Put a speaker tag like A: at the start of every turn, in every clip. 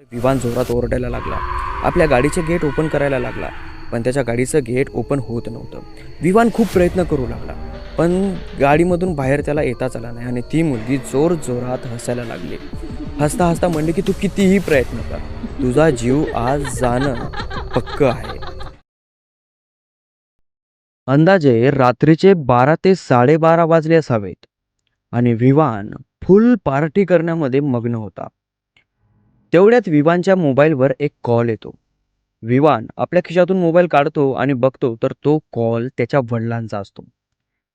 A: विवान जोरात ओरडायला लागला. आपल्या गाडीचे गेट ओपन करायला लागला पण त्याच्या गाडीचं गेट ओपन होत नव्हतं. विवान खूप प्रयत्न करू लागला पण गाडीमधून बाहेर त्याला येताच आला नाही आणि ती मुलगी जोर जोरात हसायला लागली. हसता हसता म्हणले की तू कितीही प्रयत्न कर तुझा जीव आज जाणं पक्क आहे. अंदाजे रात्रीचे बारा ते साडेबारा वाजले असावेत आणि विवान फुल पार्टी करण्यामध्ये मग्न होता. तेवढ्यात विवानच्या मोबाईलवर एक कॉल येतो. विवान आपल्या खिशातून मोबाईल काढतो आणि बघतो तर तो कॉल त्याच्या वडिलांचा असतो.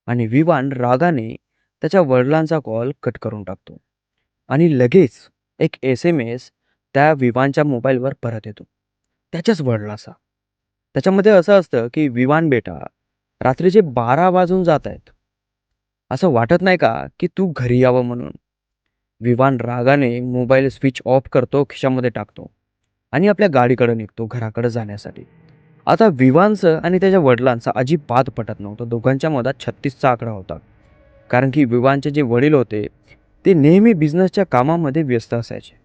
A: आणि विवान रागाने त्याच्या वडिलांचा कॉल कट करून टाकतो. आणि लगेच एक एस एम एस त्या विवानच्या मोबाईलवर परत येतो. त्याच्याच वडिलाचा. त्याच्यामध्ये असं असतं की विवान बेटा रात्रीचे बारा वाजून जात आहेत. असं वाटत नाही का की तू घरी यावं म्हणून? विवान रागाने मोबाईल स्विच ऑफ करतो खिशामध्ये टाकतो आणि आपल्या गाडीकडे निघतो घराकडे जाण्यासाठी. आता विवानचं आणि त्याच्या वडिलांचा अजिबात पटत नव्हतं. दोघांच्या मधात छत्तीसचा आकडा होता. कारण की विवानचे जे वडील होते ते नेहमी बिझनेसच्या कामामध्ये व्यस्त असायचे.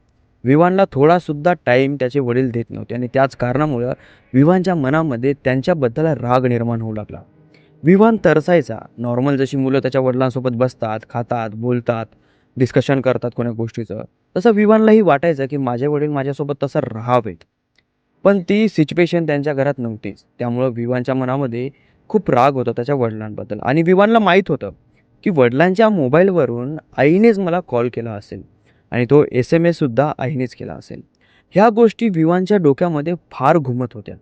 A: विवानला थोडासुद्धा टाईम त्याचे वडील देत नव्हते आणि त्याच कारणामुळं विवानच्या मनामध्ये त्यांच्याबद्दल राग निर्माण होऊ लागला. विवान तरसायचा. नॉर्मल जशी मुलं त्याच्या वडिलांसोबत बसतात खातात बोलतात डिस्कशन करतात कोण्या गोष्टीचं तसं विवानलाही वाटायचं की माझे वडील माझ्यासोबत तसं राहावेत. पण ती सिच्युएशन त्यांच्या घरात नव्हतीच. त्यामुळं विवानच्या मनामध्ये खूप राग होता त्याच्या वडिलांबद्दल. आणि विवानला माहीत होतं की वडिलांच्या मोबाईलवरून आईनेच मला कॉल केला असेल. आणि तो एस एम एससुद्धा आईनेच केला असेल. ह्या गोष्टी विवानच्या डोक्यामध्ये फार घुमत होत्या.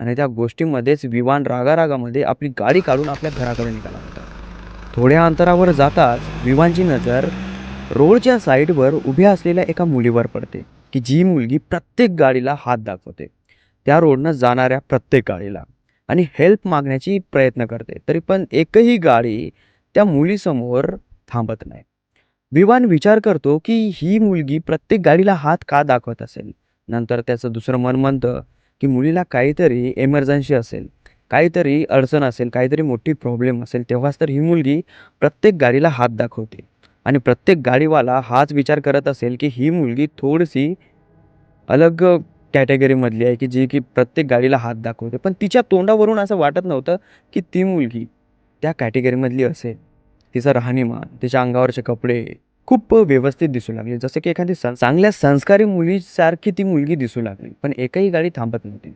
A: आणि त्या गोष्टीमध्येच विवान रागारागामध्ये आपली गाडी काढून आपल्या घराकडे निघाला होता. थोड्या अंतरावर जाताच विवानची नजर रोडच्या साईडवर उभ्या असलेल्या एका मुलीवर पडते की जी मुलगी प्रत्येक गाडीला हात दाखवते. त्या रोडनं जाणाऱ्या प्रत्येक गाडीला. आणि हेल्प मागण्याची प्रयत्न करते तरी पण एकही गाडी त्या मुलीसमोर थांबत नाही. विवान विचार करतो की ही मुलगी प्रत्येक गाडीला हात का दाखवत असेल? नंतर त्याचं दुसरं मन म्हणतं की मुलीला काहीतरी एमर्जन्सी असेल काहीतरी अडचण असेल काहीतरी मोठी प्रॉब्लेम असेल तेव्हाच तर ही मुलगी प्रत्येक गाडीला हात दाखवते. आणि प्रत्येक गाडीवाला हाच विचार करत असेल की ही मुलगी थोडीशी अलग कॅटेगरीमधली आहे की जी की प्रत्येक गाडीला हात दाखवते. पण तिच्या तोंडावरून असं वाटत नव्हतं की ती मुलगी त्या कॅटेगरीमधली असेल. तिचं राहणीमान तिच्या अंगावरचे कपडे खूप व्यवस्थित दिसू लागले. जसं की एखादी सं चांगल्या संस्कारी मुलीसारखी ती मुलगी दिसू लागली. पण एकही गाडी थांबत नव्हती.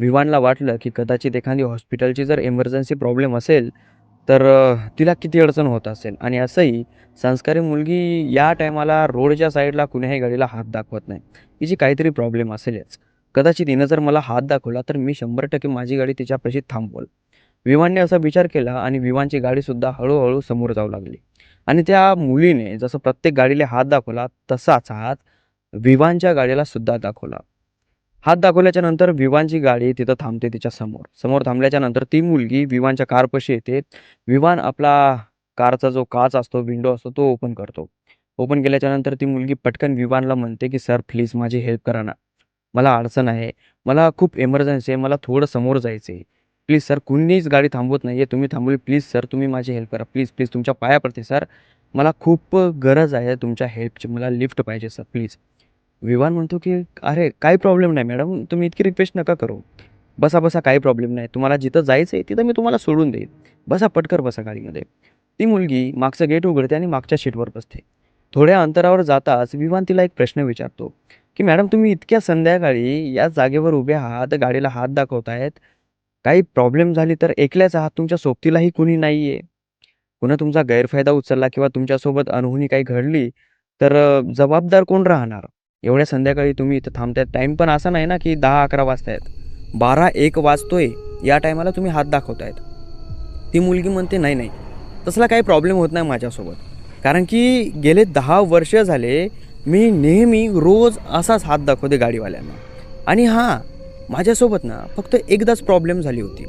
A: विवानला वाटलं की कदाचित एखादी हॉस्पिटलची जर एमर्जन्सी प्रॉब्लेम असेल तर तिला किती अडचण होत असेल? आणि असंही संस्कारी मुलगी या टायमाला रोडच्या साईडला कुण्याही गाडीला हात दाखवत नाही. तिची काहीतरी प्रॉब्लेम असेलच. कदाचित तिनं जर मला हात दाखवला तर मी शंभर टक्के माझी गाडी तिच्यापाशी थांबवल. विमानने असा विचार केला आणि विमानची गाडीसुद्धा हळूहळू समोर जाऊ लागली. आणि त्या मुलीने जसं प्रत्येक गाडीला हात दाखवला तसाच हात विवानच्या गाडीला सुद्धा दाखवला. हात दाखवल्याच्या नंतर विवानची गाडी तिथं थांबते तिच्या समोर. समोर थांबल्याच्या नंतर ती मुलगी विवानच्या कारपाशी येते. विवान आपला कारचा जो काच असतो विंडो असतो तो ओपन करतो. ओपन केल्याच्यानंतर ती मुलगी पटकन विवानला म्हणते की सर प्लीज माझी हेल्प करा ना. मला अडचण आहे. मला खूप एमर्जन्सी आहे. मला थोडं समोर जायचं आहे प्लीज सर कुणीच गाडी थांबवत नाही आहे तुम्ही थांबवली. प्लीज सर तुम्ही माझी हेल्प करा. प्लीज प्लीज तुमच्या पाया पडते सर. मला खूप गरज आहे तुमच्या हेल्पची मला लिफ्ट पाहिजे सर प्लीज विवान म्हणतो की अरे काही प्रॉब्लेम नाही मॅडम तुम्ही इतकी रिक्वेस्ट नका करू. बसा बसा काही प्रॉब्लेम नाही. तुम्हाला जिथं जायचं आहे तिथं मी तुम्हाला सोडून देईन. बसा पटकर बसा गाडीमध्ये. ती मुलगी मागचं गेट उघडते आणि मागच्या शीटवर बसते. थोड्या अंतरावर जाताच विवान तिला एक प्रश्न विचारतो की मॅडम तुम्ही इतक्या संध्याकाळी या जागेवर उभे आहात गाडीला हात दाखवतायत. काही प्रॉब्लेम झाली तर एकल्याच आहात. तुमच्या सोबतीलाही कुणी नाही आहे पुन्हा तुमचा गैरफायदा उचलला किंवा तुमच्यासोबत अनहोनी काही घडली तर जबाबदार कोण राहणार? एवढ्या संध्याकाळी तुम्ही इथं थांबतायत टाईम पण असा नाही ना की दहा अकरा वाजतायत. बारा एक वाजतोय. या टायमाला तुम्ही हात दाखवतायत. ती मुलगी म्हणते नाही नाही. तसला काही प्रॉब्लेम होत नाही माझ्यासोबत. कारण की गेले दहा वर्ष झाले मी नेहमी रोज असाच हात दाखवते गाडीवाल्यांना. आणि हां माझ्यासोबत ना फक्त एकदाच प्रॉब्लेम झाली होती.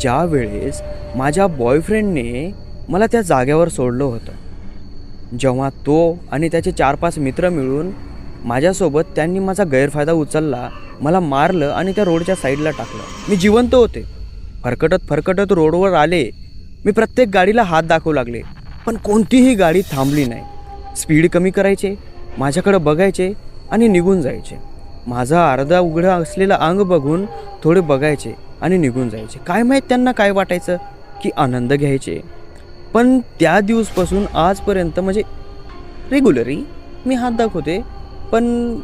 A: ज्या वेळेस माझ्या बॉयफ्रेंडने मला त्या जाग्यावर सोडलं होतं. जेव्हा तो आणि त्याचे चार पाच मित्र मिळून माझ्यासोबत त्यांनी माझा गैरफायदा उचलला मला मारलं आणि त्या रोडच्या साईडला टाकलं. मी जिवंत होते. फरकटत फरकटत रोडवर आले. मी प्रत्येक गाडीला हात दाखवू लागले पण कोणतीही गाडी थांबली नाही. स्पीड कमी करायचे माझ्याकडं बघायचे आणि निघून जायचे. माझा अर्धा उघडा असलेला अंग बघून थोडे बघायचे आणि निघून जायचे. काय माहीत त्यांना काय वाटायचं? की आनंद घ्यायचे. पण त्या दिवसपासून आजपर्यंत म्हणजे रेग्युलरी मी हात दाखवते पण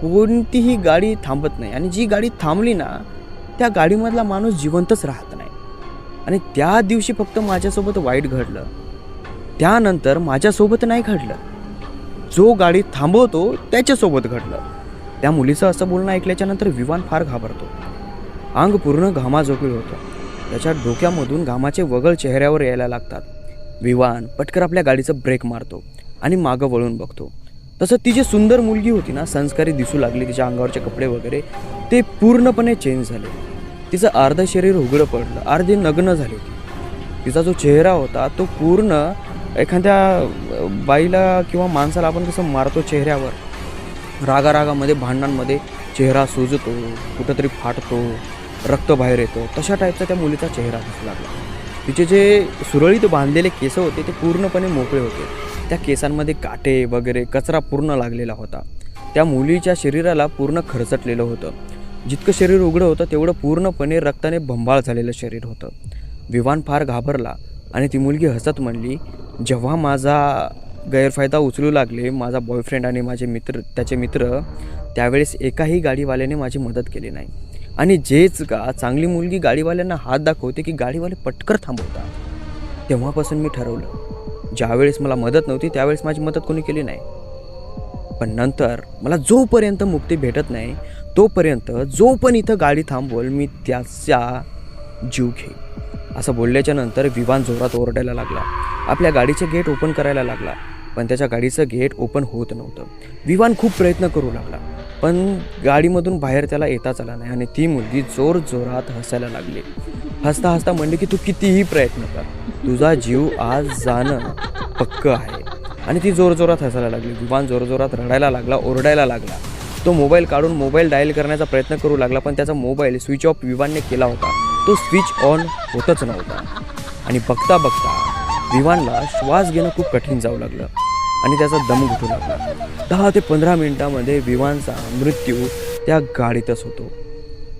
A: कोणतीही गाडी थांबत नाही. आणि जी गाडी थांबली ना त्या गाडीमधला माणूस जिवंतच राहत नाही. आणि त्या दिवशी फक्त माझ्यासोबत वाईट घडलं. त्यानंतर माझ्यासोबत नाही घडलं. जो गाडी थांबवतो त्याच्यासोबत घडलं. त्या मुलीचं असं बोलणं ऐकल्याच्यानंतर विवान फार घाबरतो. अंग पूर्ण घामाजोगीळ होतं. त्याच्या डोक्यामधून घामाचे वगळ चेहऱ्यावर यायला लागतात. विवान पटकर आपल्या गाडीचं ब्रेक मारतो आणि मागं वळून बघतो. तसं ती जी सुंदर मुलगी होती ना संस्कारी दिसू लागली तिच्या अंगावरचे कपडे वगैरे ते पूर्णपणे चेंज झाले. तिचं अर्ध शरीर उघडं पडलं अर्धी नग्न झाली ती तिचा जो चेहरा होता तो पूर्ण एखाद्या बाईला किंवा माणसाला आपण कसं मारतो चेहऱ्यावर. रागारागामध्ये भांडणांमध्ये चेहरा सुजतो कुठंतरी फाटतो रक्त बाहेर येतो तशा टाईपचा त्या मुलीचा चेहरा दिसू लागला. तिचे जे सुरळीत बांधलेले केस होते ते पूर्णपणे मोकळे होते. त्या केसांमध्ये काटे वगैरे कचरा पूर्ण लागलेला होता. त्या मुलीच्या शरीराला पूर्ण खरचटलेलं होतं. जितकं शरीर उघडं होतं तेवढं पूर्णपणे रक्ताने भंबाळ झालेलं शरीर होतं. विवान फार घाबरला आणि ती मुलगी हसत म्हणली जेव्हा माझा गैरफायदा उचलू लागले माझा बॉयफ्रेंड आणि माझे मित्र त्याचे मित्र त्यावेळेस एकाही गाडीवाल्याने माझी मदत केली नाही. आणि जेच का चांगली मुलगी गाडीवाल्यांना हात दाखवते की गाडीवाले पटकर थांबवतात. तेव्हापासून मी ठरवलं ज्यावेळेस मला मदत नव्हती त्यावेळेस माझी मदत कोणी केली नाही. पण नंतर मला जोपर्यंत मुक्ती भेटत नाही तोपर्यंत जो पण इथं गाडी थांबवल मी त्याचा जीव घेईन. असं बोलल्याच्या नंतर विवान जोरात ओरडायला लागला. आपल्या गाडीचे गेट ओपन करायला लागला पण त्याच्या गाडीचं गेट ओपन होत नव्हतं. विवान खूप प्रयत्न करू लागला पण गाडीमधून बाहेर त्याला येताच आला नाही आणि ती मुलगी जोर जोरात हसायला लागली. हसता हसता म्हणले की तू कितीही प्रयत्न कर. तुझा जीव आज जाणं पक्क आहे. आणि ती जोरजोरात हसायला लागली. विमान जोरजोरात रडायला लागला ओरडायला लागला. तो मोबाईल काढून मोबाईल डायल करण्याचा प्रयत्न करू लागला पण त्याचा मोबाईल स्विच ऑफ विवानने केला होता. तो स्विच ऑन होतच नव्हता. आणि बघता बघता विमानला श्वास घेणं खूप कठीण जाऊ लागलं. आणि त्याचा दम घुटू लागला. दहा ते पंधरा मिनिटामध्ये विमानचा मृत्यू त्या गाडीतच होतो.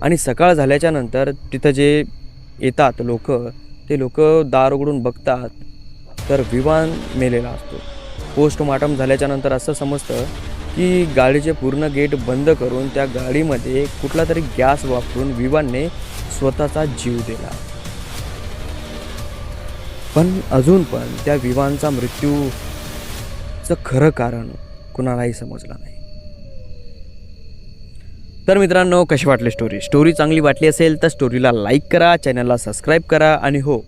A: आणि सकाळ झाल्याच्यानंतर तिथं जे येतात लोक ते लोक दार उघडून बघतात. तर विमान मेलेला असतो. पोस्टमार्टम झाल्याच्यानंतर असं समजतं की गाडीचे पूर्ण गेट बंद करून त्या गाडीमध्ये कुठला तरी गॅस वापरून विवानने स्वतःचा जीव दिला. पण अजून पण त्या विवानचा मृत्यूचं खरं कारण कुणालाही समजलं नाही. तर मित्रांनो कशी वाटली स्टोरी स्टोरी चांगली वाटली असेल तर स्टोरीला लाईक करा चॅनलला सबस्क्राईब करा आणि हो